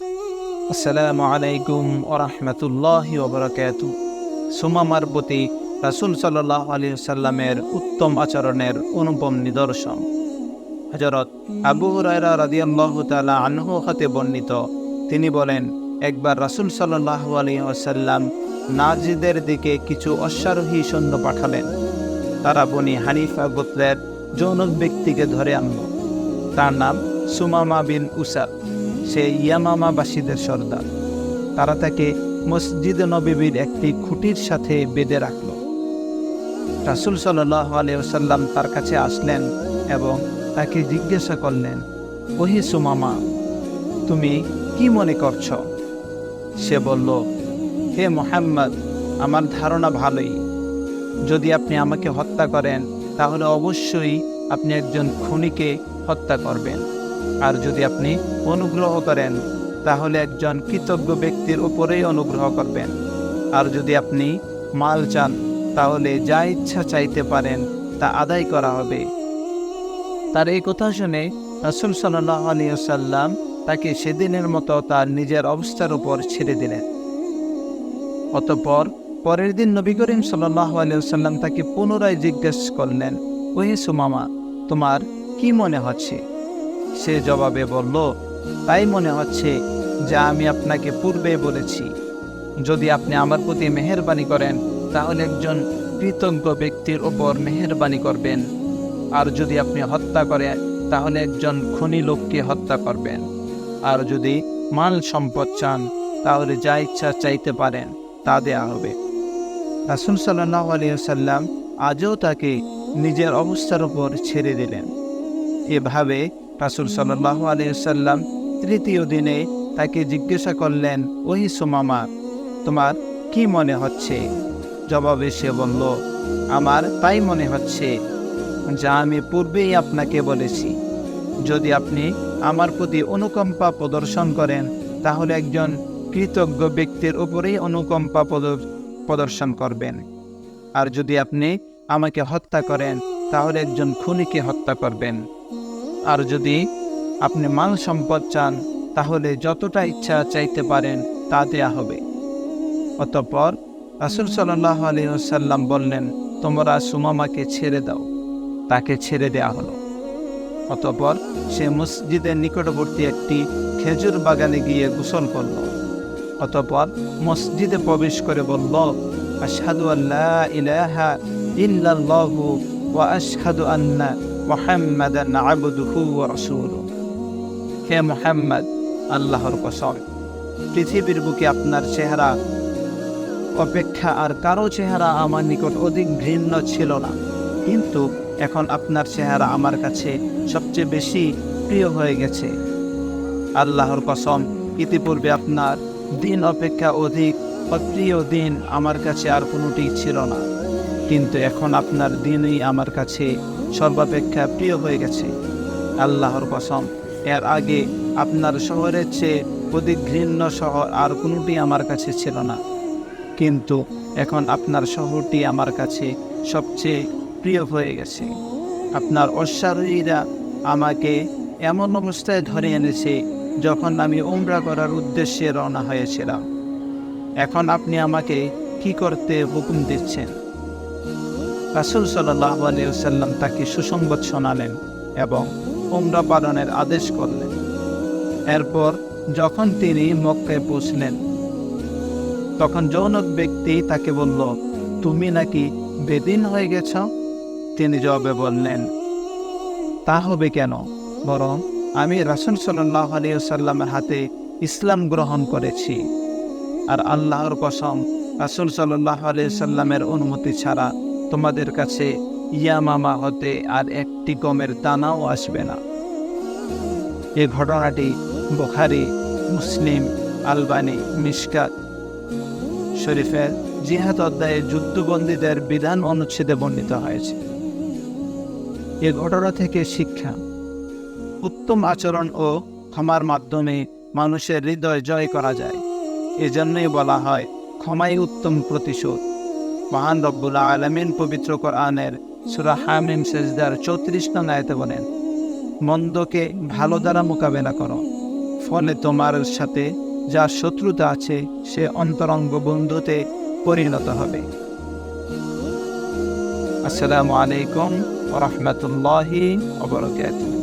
আসসালামু আলাইকুম ওরহমতুল্লাহ ওবরাকাত সুমামার প্রতি রাসুল সাল্লাহ আলী সাল্লামের উত্তম আচরণের অনুপম নিদর্শন। হজরত আবু হুরায়রা রাদিয়াল্লাহ তালা আনহু হতে বর্ণিত। তিনি বলেন, একবার রাসুল সাল্লাহ আলী আসাল্লাম নাজিদের দিকে কিছু অশ্বারোহী সৈন্য পাঠালেন। তারা বনি হানিফা গোত্রের যৌন ব্যক্তিকে ধরে আনল। তার নাম সুমামা বিন উসাদ সে ইয়ামামাবাসীদের সর্দার। তারা তাকে মসজিদ নবীর একটি খুঁটির সাথে বেঁধে রাখল। রাসুল আলিয়াল্লাম তার কাছে আসলেন এবং তাকে জিজ্ঞাসা করলেন, ওহি সুমামা, তুমি কি মনে করছ? সে বলল, হে মোহাম্মদ, আমার ধারণা ভালোই। যদি আপনি আমাকে হত্যা করেন, তাহলে অবশ্যই আপনি একজন খুনিকে হত্যা করবেন। আর যদি আপনি অনুগ্রহ করেন, তাহলে একজন কৃতজ্ঞ ব্যক্তির উপরেই অনুগ্রহ করবেন। আর যদি আপনি মাল চান, তাহলে যা ইচ্ছা চাইতে পারেন, তা আদায় করা হবে। তার এই কথা শুনে রসুল সাল্লাম তাকে সেদিনের মতো তার নিজের অবস্থার উপর ছেড়ে দিলেন। অতঃপর পরের দিন নবী করিম আলিয়াল্লাম তাকে পুনরায় জিজ্ঞেস করলেন, ওহে সুমামা, তোমার কি মনে হচ্ছে? সে জবাবে বলল, তাই মনে হচ্ছে যা আমি আপনাকে পূর্বে বলেছি। যদি আপনি আমার প্রতি মেহরবানি করেন, তাহলে একজন কৃতজ্ঞ ব্যক্তির ওপর মেহরবানি করবেন। আর যদি আপনি হত্যা করেন, তাহলে একজন খনি লোককে হত্যা করবেন। আর যদি মাল সম্পদ চান, তাহলে যা ইচ্ছা চাইতে পারেন, তা দেয়া হবে। রাসুল সাল্লাহ আলিয়াল্লাম আজও তাকে নিজের অবস্থার উপর ছেড়ে দিলেন। এভাবে রাসুল সাল্লাহ আলিয়াল্লাম তৃতীয় দিনে তাকে জিজ্ঞাসা করলেন, ওহি সুমামা, তোমার কি মনে হচ্ছে? জবাবে সে বলল, আমার তাই মনে হচ্ছে, যা আমি পূর্বেই আপনাকে বলেছি। যদি আপনি আমার প্রতি অনুকম্পা প্রদর্শন করেন, তাহলে একজন কৃতজ্ঞ ব্যক্তির উপরেই অনুকম্পা প্রদর্শন করবেন। আর যদি আপনি আমাকে হত্যা করেন, তাহলে একজন খুনিকে হত্যা করবেন। আর যদি আপনি মাল সম্পদ চান, তাহলে যতটা ইচ্ছা চাইতে পারেন তা দেয়া হবে। অতঃপর রাসুল সাল্লাহ আলিয়াল্লাম বললেন, তোমরা সুমামাকে ছেড়ে দাও। তাকে ছেড়ে দেয়া হলো। অতঃপর সে মসজিদের নিকটবর্তী একটি খেজুর বাগানে গিয়ে গোসল করল। অতঃপর মসজিদে প্রবেশ করে বলল, আশহাদু আল্লাহ ইলাহা ইল্লাল্লাহু ওয়া আশহাদু আন্না মুহাম্মাদান হে মুহাম্মদ, আল্লাহর কসম, পৃথিবীর বুকে আপনার চেহারা অপেক্ষা আর কারও চেহারা আমার নিকট অধিক ঘৃণ্য ছিল না। কিন্তু এখন আপনার চেহারা আমার কাছে সবচেয়ে বেশি প্রিয় হয়ে গেছে। আল্লাহর কসম, ইতিপূর্বে আপনার দিন অপেক্ষা অধিক অপ্রিয় দিন আমার কাছে আর কোনোটি ছিল না। কিন্তু এখন আপনার দিনই আমার কাছে সর্বাপেক্ষা প্রিয় হয়ে গেছে। আল্লাহর কসম, এর আগে আপনার শহরের চেয়ে অধিক ঘৃণ্য শহর আর কোনোটি আমার কাছে ছিল না। কিন্তু এখন আপনার শহরটি আমার কাছে সবচেয়ে প্রিয় হয়ে গেছে। আপনার অশ্বারোহীরা আমাকে এমন অবস্থায় ধরে এনেছে যখন আমি উমরা করার উদ্দেশ্যে রওনা হয়েছিলাম। এখন আপনি আমাকে কি করতে হুকুম দিচ্ছেন? রাসুল সাল্লাহ আলিয়াল্লাম তাকে সুসংবাদ শোনালেন এবং উমরা পালনের আদেশ করলেন। এরপর যখন তিনি মক্কায় পৌঁছলেন, তখন যৌনক ব্যক্তি তাকে বলল, তুমি নাকি বেদিন হয়ে গেছ? তিনি জবাবে বললেন, তা হবে কেন? বরং আমি রাসুল সাল্লাহ আলিয়াল্লামের হাতে ইসলাম গ্রহণ করেছি। আর আল্লাহর কসম, রাসুল সাল্লাহ আলিয়াল্লামের অনুমতি ছাড়া তোমাদের কাছে ইয়ামামা হতে আর একটি গমের দানাও আসবে না। এ ঘটনাটি বুখারি, মুসলিম, আলবানি মিসকাত শরীফের জিহাদ অধ্যায়ে যুদ্ধবন্দীদের বিধান অনুচ্ছেদে বর্ণিত হয়েছে। এ ঘটনা থেকে শিক্ষা, উত্তম আচরণ ও ক্ষমার মাধ্যমে মানুষের হৃদয় জয় করা যায়। এজন্যই বলা হয় ক্ষমাই উত্তম প্রতিশোধ। মহান রব্বুল আলমিন পবিত্র কোরআনের সুরা হামিম সেজদার চৌত্রিশ নং আয়তে বলেন, মন্দকে ভালো দ্বারা মোকাবেলা করো, ফলে তোমার সাথে যার শত্রুতা আছে সে অন্তরঙ্গ বন্ধুতে পরিণত হবে। আসসালামু আলাইকুম রহমতুল্লাহি অবরকাতুহ